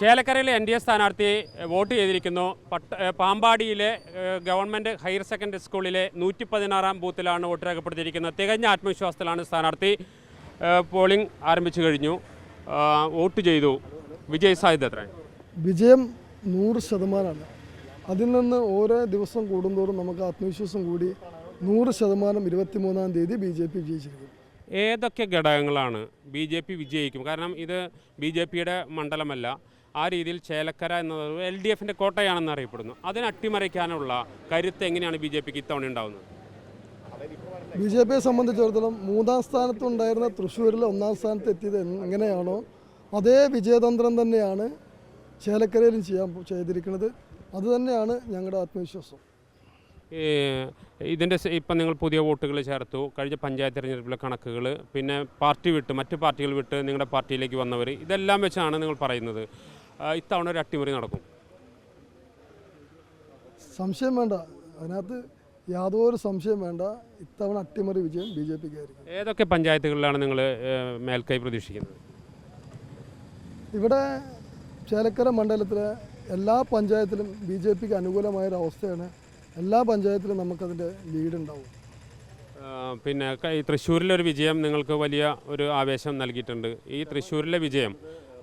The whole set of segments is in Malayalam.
ചേലക്കരയിലെ എൻ ഡി എ സ്ഥാനാർത്ഥിയെ വോട്ട് ചെയ്തിരിക്കുന്നു. പട്ട പാമ്പാടിയിലെ ഗവൺമെന്റ് ഹയർ സെക്കൻഡറി സ്കൂളിലെ നൂറ്റി പതിനാറാം ബൂത്തിലാണ് വോട്ട് രേഖപ്പെടുത്തിയിരിക്കുന്നത്. തികഞ്ഞ ആത്മവിശ്വാസത്തിലാണ് സ്ഥാനാർത്ഥി പോളിംഗ് ആരംഭിച്ചു കഴിഞ്ഞു. വോട്ട് ചെയ്തു. വിജയ സാധ്യത എത്ര? വിജയം നൂറ് ശതമാനമാണ്. അതിൽ നിന്ന് ഓരോ ദിവസം കൂടുന്തോറും നമുക്ക് ആത്മവിശ്വാസം കൂടി നൂറ് ശതമാനം ഇരുപത്തിമൂന്നാം തീയതി ബി ജെ പി വിജയിച്ചിരിക്കും. ഏതൊക്കെ ഘടകങ്ങളാണ് ബി ജെ പി വിജയിക്കും? കാരണം ഇത് ബി ജെ പിയുടെ മണ്ഡലമല്ല. ആ രീതിയിൽ ചേലക്കര എന്നത് എൽ ഡി എഫിന്റെ കോട്ടയാണെന്ന് അറിയപ്പെടുന്നു. അതിനെ അട്ടിമറിക്കാനുള്ള കരുത്ത് എങ്ങനെയാണ് ബി ജെ പിക്ക് ഇത്തവണ ഉണ്ടാവുന്നത്? ബി ജെ പിയെ സംബന്ധിച്ചിടത്തോളം മൂന്നാം സ്ഥാനത്തുണ്ടായിരുന്ന തൃശ്ശൂരിൽ ഒന്നാം സ്ഥാനത്ത് എത്തിയത് എങ്ങനെയാണോ അതേ വിജയതന്ത്രം തന്നെയാണ് ചേലക്കരയിലും ചെയ്യാൻ ചെയ്തിരിക്കുന്നത്. അത് തന്നെയാണ് ഞങ്ങളുടെ ആത്മവിശ്വാസം. ഇതിന്റെ ഇപ്പം നിങ്ങൾ പുതിയ വോട്ടുകൾ ചേർത്തു. കഴിഞ്ഞ പഞ്ചായത്ത് തിരഞ്ഞെടുപ്പിലെ കണക്കുകൾ പിന്നെ പാർട്ടി വിട്ട് മറ്റു പാർട്ടികൾ വിട്ട് നിങ്ങളുടെ പാർട്ടിയിലേക്ക് വന്നവർ ഇതെല്ലാം വെച്ചാണ് നിങ്ങൾ പറയുന്നത്. ഇത്തവണ ഒരു അട്ടിമറി നടക്കും. സംശയം വേണ്ട. അതിനകത്ത് യാതൊരു സംശയം വേണ്ട. ഇത്തവണ അട്ടിമറി വിജയം ബി ജെ പിക്ക് ആയിരിക്കും. ഏതൊക്കെ പഞ്ചായത്തുകളിലാണ് നിങ്ങൾ മേൽക്കൈ പ്രതീക്ഷിക്കുന്നത്? ഇവിടെ ചേലക്കര മണ്ഡലത്തിലെ എല്ലാ പഞ്ചായത്തിലും ബി ജെ പിക്ക് അനുകൂലമായൊരു അവസ്ഥയാണ് എല്ലാ പഞ്ചായത്തിലും നമുക്കതിന്റെ ലീഡ് ഉണ്ടാവും പിന്നെ തൃശ്ശൂരിലെ ഒരു വിജയം നിങ്ങൾക്ക് വലിയ ഒരു ആവേശം നൽകിയിട്ടുണ്ട്. ഈ തൃശ്ശൂരിലെ വിജയം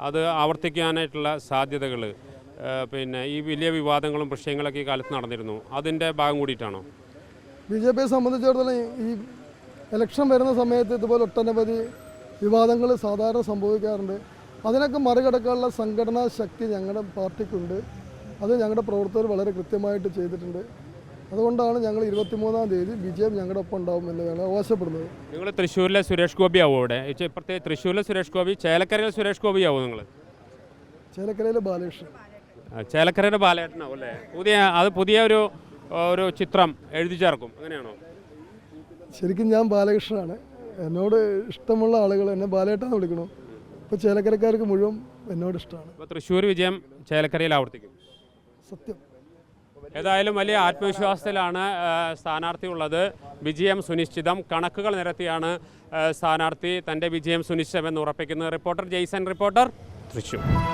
അത് ആവർത്തിക്കാനായിട്ടുള്ള സാധ്യതകൾ പിന്നെ ഈ വലിയ വിവാദങ്ങളും പ്രശ്നങ്ങളൊക്കെ ഈ കാലത്ത് നടന്നിരുന്നു. അതിന്റെ ഭാഗം കൂടിയിട്ടാണോ? ബി ജെ പിയെ സംബന്ധിച്ചിടത്തോളം ഈ ഇലക്ഷൻ വരുന്ന സമയത്ത് ഇതുപോലെ ഒട്ടനവധി വിവാദങ്ങൾ സാധാരണ സംഭവിക്കാറുണ്ട്. അതിനൊക്കെ മറികടക്കാനുള്ള സംഘടനാ ശക്തി ഞങ്ങളുടെ പാർട്ടിക്കുണ്ട്. അത് ഞങ്ങളുടെ പ്രവർത്തകർ വളരെ കൃത്യമായിട്ട് ചെയ്തിട്ടുണ്ട്. അതുകൊണ്ടാണ് ഞങ്ങൾ ഇരുപത്തിമൂന്നാം തീയതി വിജയം ഞങ്ങളുടെ ഒപ്പം ഉണ്ടാവും എന്ന് വേണം അവകാശപ്പെടുന്നത്. നിങ്ങൾ തൃശ്ശൂരിലെ സുരേഷ് ഗോപി ആവും അവിടെ? ഇച്ച- തൃശ്ശൂരിലെ സുരേഷ് ഗോപി ചേലക്കരയിലെ സുരേഷ് ഗോപി ആവും നിങ്ങൾ ചേലക്കരയിലെ ബാലകൃഷ്ണൻ. ചേലക്കരയുടെ ബാലേട്ടനാവും അല്ലേ? പുതിയ അത് പുതിയ ഒരു ഒരു ചിത്രം എഴുതി ചേർക്കും. അങ്ങനെയാണോ? ശരിക്കും ഞാൻ ബാലകൃഷ്ണനാണ്. എന്നോട് ഇഷ്ടമുള്ള ആളുകൾ എന്നെ ബാലേട്ടാന്ന് വിളിക്കണു. ഇപ്പോൾ ചേലക്കരക്കാർക്ക് മുഴുവൻ എന്നോട് ഇഷ്ടമാണ്. അപ്പോൾ തൃശ്ശൂർ വിജയം ചേലക്കരയിൽ ആവർത്തിക്കും. സത്യം. ഏതായാലും വലിയ ആത്മവിശ്വാസത്തിലാണ് സ്ഥാനാർത്ഥിയുള്ളത്. വിജയം സുനിശ്ചിതം. കണക്കുകൾ നിരത്തിയാണ് സ്ഥാനാർത്ഥി തന്റെ വിജയം സുനിശ്ചിതമെന്ന് ഉറപ്പിക്കുന്നത്. Reporter Jaison reporter. തൃശ്ശൂർ.